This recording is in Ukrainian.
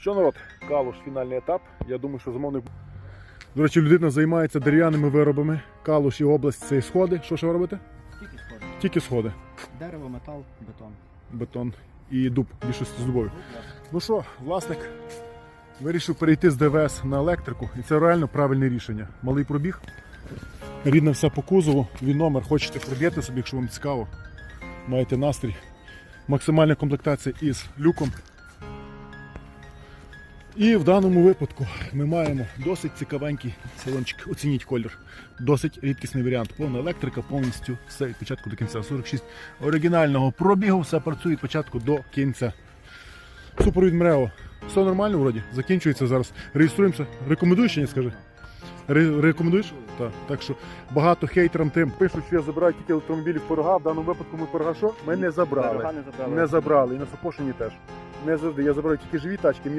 Що народ? Калуш, фінальний етап. Я думаю, що замовник. До речі, людина займається дерев'яними виробами. Калуш і область це і сходи. Що ще ви робите? Тільки сходи. Тільки сходи. Дерево, метал, бетон. Бетон і дуб, більшості з дубових. Ну що, власник вирішив перейти з ДВС на електрику, і це реально правильне рішення. Малий пробіг. Рідне все по кузову, він номер, хочете проб'єте собі, якщо вам цікаво. Маєте настрій. Максимальна комплектація із люком. І в даному випадку ми маємо досить цікавенький салончик. Оцініть колір. Досить рідкісний варіант. Повна електрика, повністю все від початку до кінця. 46 оригінального пробігу, все працює від початку до кінця. Супровід МРЕО. Все нормально вроді. Закінчується зараз. Реєструємося. Рекомендуєш чи ні, скажи? Ре- рекомендуєш? Так. Так що багато хейтерам тим пишуть, що я забираю тільки електромобілів порога. В даному випадку ми порога що? Ми не забрали. Не забрали. І на Сапошині теж. Не завжди. Я забираю тільки живі тачки.